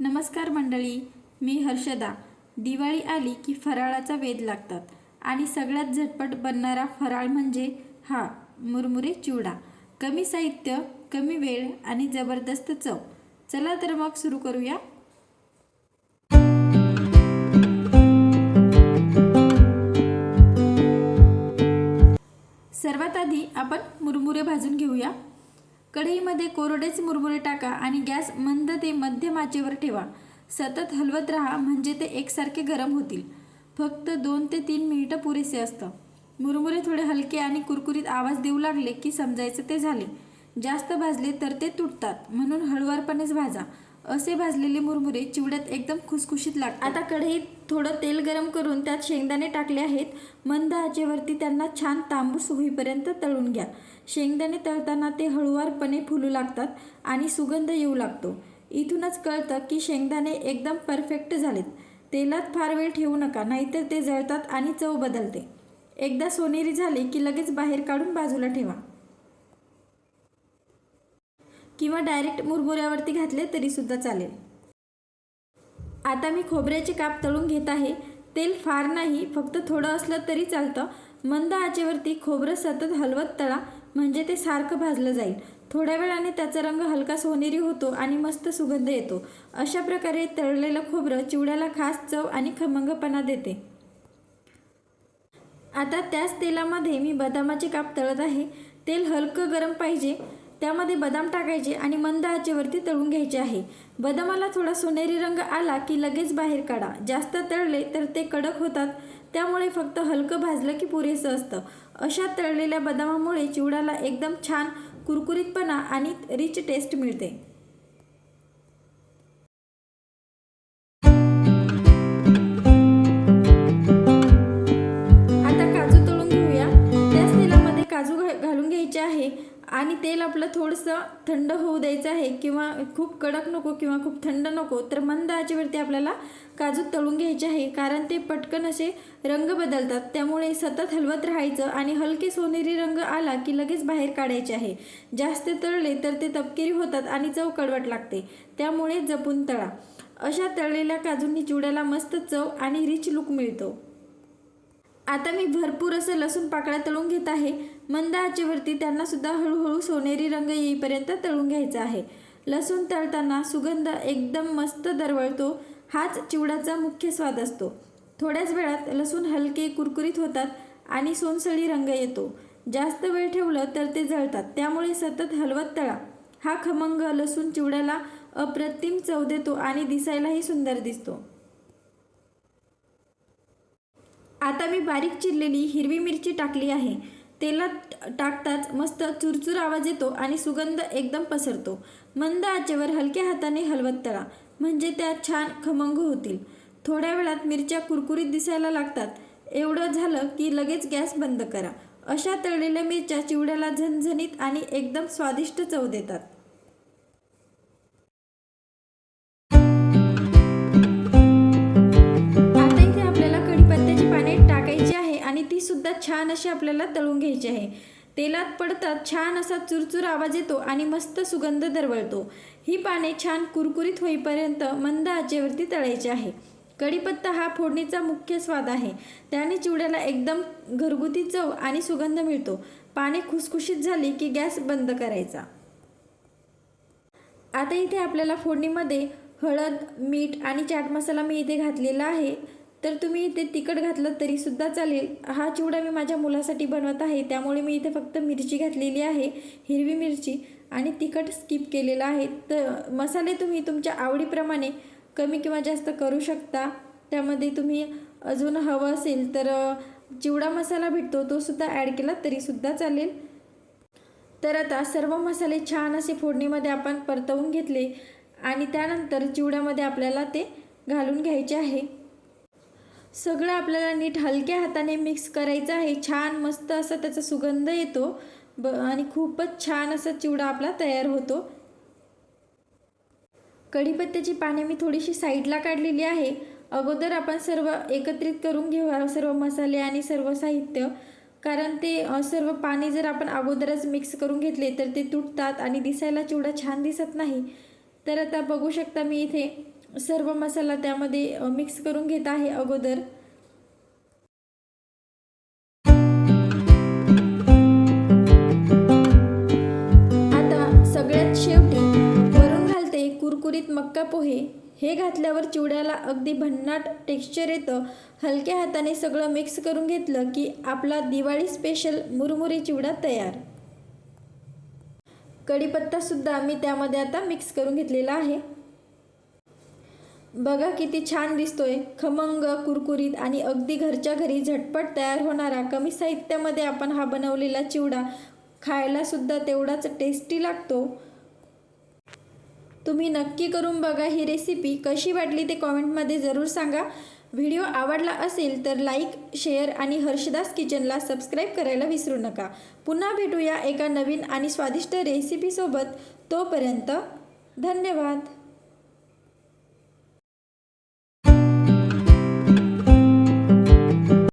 नमस्कार मंडळी मी हर्षदा. दिवाळी आली की फराळाचा वेध लागतात आणि सगळ्यात झटपट बनणारा फराळ म्हणजे हा मुरमुरे चिवडा. कमी साहित्य कमी वेळ आणि जबरदस्त चव. चला तर मग सुरू करूया. सर्वात आधी आपण मुरमुरे भाजून घेऊया. कढईमध्ये कोरडेच मुरमुरे टाका आणि गॅस मंद ते मध्यम आचेवर ठेवा. सतत हलवत राहा म्हणजे ते एकसारखे गरम होतील. फक्त दोन ते तीन मिनिटं पुरेसे असतं. मुरमुरे थोडे हलके आणि कुरकुरीत आवाज देऊ लागले की समजायचं ते झाले. जास्त भाजले तर ते तुटतात. म्हणून हळुवारपणेच भाजा. असे भाजलेले मुरमुरे चिवड्यात एकदम खुसखुशीत लागतात. आता कढईत थोडं तेल गरम करून त्यात शेंगदाणे टाकले आहेत. मंद आचेवरती त्यांना छान तांबूस होईपर्यंत तळून घ्या. शेंगदाणे तळताना ते हळुवारपणे फुलू लागतात आणि सुगंध येऊ लागतो. इथूनच कळतं की शेंगदाणे एकदम परफेक्ट झालेत. तेलात फार वेळ ठेवू नका नाहीतर ते जळतात आणि चव बदलते. एकदा सोनेरी झाले की लगेच बाहेर काढून बाजूला ठेवा. किंवा डायरेक्ट मुरमुऱ्यावरती घातले तरीसुद्धा चालेल. आता मी खोबऱ्याचे काप तळून घेत आहे. तेल फार नाही फक्त थोडं असलं तरी चालतं. मंद आचेवरती खोबरं सतत हलवत तळा म्हणजे ते सारखं भाजलं जाईल. थोड्या वेळाने त्याचा रंग हलका सोनेरी होतो आणि मस्त सुगंध येतो. अशा प्रकारे तळलेलं खोबरं चिवड्याला खास चव आणि खमंगपणा देते. आता त्याच तेलामध्ये मी बदामाचे काप तळत आहे. तेल हलकं गरम पाहिजे. त्यामध्ये बदाम टाकायचे आणि मंद आचेवरती तळून घ्यायचे आहे. बदामाला थोडा सोनेरी रंग आला की लगेच बाहेर काढा. जास्त तळले तर ते कडक होतात. त्यामुळे फक्त हलकं भाजलं की पुरेसं असतं. अशा तळलेल्या बदामामुळे चिवडाला एकदम छान कुरकुरीतपणा आणि रिच टेस्ट मिळते. आता काजू तळून घेऊया. त्याच तेलामध्ये काजू घालून घ्यायचे आहे. आणि तेल आपलं थोडंसं थंड होऊ द्यायचं आहे किंवा खूप कडक नको किंवा खूप थंड नको तर मंद आचेवरती आपल्याला काजू तळून घ्यायचे आहे. कारण ते पटकन असे रंग बदलतात. त्यामुळे सतत हलवत राहायचं आणि हलके सोनेरी रंग आला की लगेच बाहेर काढायचे आहे. जास्त तळले तर ते तपकिरी होतात आणि चव कडवट लागते. त्यामुळे जपून तळा. अशा तळलेल्या काजूंनी चिवड्याला मस्त चव आणि रिच लुक मिळतो. आता मी भरपूर असं लसूण पाकळ्या तळून घेत आहे. मंद आचेवरती त्यांनासुद्धा हळूहळू सोनेरी रंग येईपर्यंत तळून घ्यायचा आहे. लसूण तळताना सुगंध एकदम मस्त दरवळतो. हाच चिवड्याचा मुख्य स्वाद असतो. थोड्याच वेळात लसूण हलके कुरकुरीत होतात आणि सोनसळी रंग येतो. जास्त वेळ ठेवलं तर ते जळतात. त्यामुळे सतत हलवत तळा. हा खमंग लसूण चिवड्याला अप्रतिम चव देतो आणि दिसायलाही सुंदर दिसतो. आता मी बारीक चिरलेली हिरवी मिरची टाकली आहे. तेलात टाकताच मस्त चुरचुर आवाज येतो आणि सुगंध एकदम पसरतो. मंद आचेवर हलक्या हाताने हलवत तळा. म्हणजे त्या छान खमंग होतील. थोड्या वेळात मिरच्या कुरकुरीत दिसायला लागतात. एवढं झालं की लगेच गॅस बंद करा. अशा तळलेल्या मिरच्या चिवड्याला झणझणीत आणि एकदम स्वादिष्ट चव देतात. सुद्धा छान अशी आपल्याला तळून घ्यायची आहे. तेलात पडतात छान असा चुरचूर आवाज येतो आणि मस्त सुगंध दरवळतो. ही पाने छान कुरकुरीत होईपर्यंत मंद आचेवरती तळायची आहे. कढीपत्ता हा फोडणीचा मुख्य स्वाद आहे. त्याने चिवड्याला एकदम घरगुती चव आणि सुगंध मिळतो. पाने खुसखुशीत झाली की गॅस बंद करायचा. आता इथे आपल्याला फोडणीमध्ये हळद मीठ आणि चाट मसाला मी इथे घातलेला आहे. तर तुम्ही इथे तिखट घातलं तरीसुद्धा चालेल. हा चिवडा मी माझ्या मुलासाठी बनवत आहे. त्यामुळे मी इथे फक्त मिरची घातलेली आहे हिरवी मिरची आणि तिखट स्किप केलेलं आहे. तर मसाले तुम्ही तुमच्या आवडीप्रमाणे कमी किंवा जास्त करू शकता. त्यामध्ये तुम्ही अजून हवं असेल तर चिवडा मसाला भेटतो. तो सुद्धा ॲड केला तरीसुद्धा चालेल. तर आता सर्व मसाले छान असे फोडणीमध्ये आपण परतवून घेतले आणि त्यानंतर चिवड्यामध्ये आपल्याला ते घालून घ्यायचे आहे. सगळं आपल्याला नीट हलक्या हाताने मिक्स करायचं आहे. छान मस्त असा त्याचा सुगंध येतो. ब आणि खूपच छान असा चिवडा आपला तयार होतो. कढीपत्त्याची पाने मी थोडीशी साईडला काढलेली आहे. अगोदर आपण सर्व एकत्रित करून घेऊया सर्व मसाले आणि सर्व साहित्य. कारण ते सर्व पाणी जर आपण अगोदरच मिक्स करून घेतले तर ते तुटतात आणि दिसायला चिवडा छान दिसत नाही. तर आता बघू शकता मी इथे सर्व मसाला त्यामध्ये मिक्स करून घेत आहे अगोदर. आता सगळ्यात शेवटी वरून घालते कुरकुरीत मक्का पोहे. हे घातल्यावर चिवड्याला अगदी भन्नाट टेक्स्चर येतं. हलक्या हाताने सगळं मिक्स करून घेतलं की आपला दिवाळी स्पेशल मुरमुरी चिवडा तयार. कढीपत्तासुद्धा मी त्यामध्ये आता मिक्स करून घेतलेला आहे. बघा किती छान दिसतोय. खमंग कुरकुरीत आणि अगदी घरच्या घरी झटपट तयार होणारा कमी साहित्यामध्ये आपण हा बनवलेला चिवडा खायला सुद्धा तेवढाच टेस्टी लागतो. तुम्ही नक्की करून बघा ही रेसिपी कशी वाटली ते कॉमेंटमध्ये जरूर सांगा. व्हिडिओ आवडला असेल तर लाईक शेअर आणि हर्षदास किचनला सबस्क्राईब करायला विसरू नका. पुन्हा भेटूया एका नवीन आणि स्वादिष्ट रेसिपीसोबत तोपर्यंत धन्यवाद.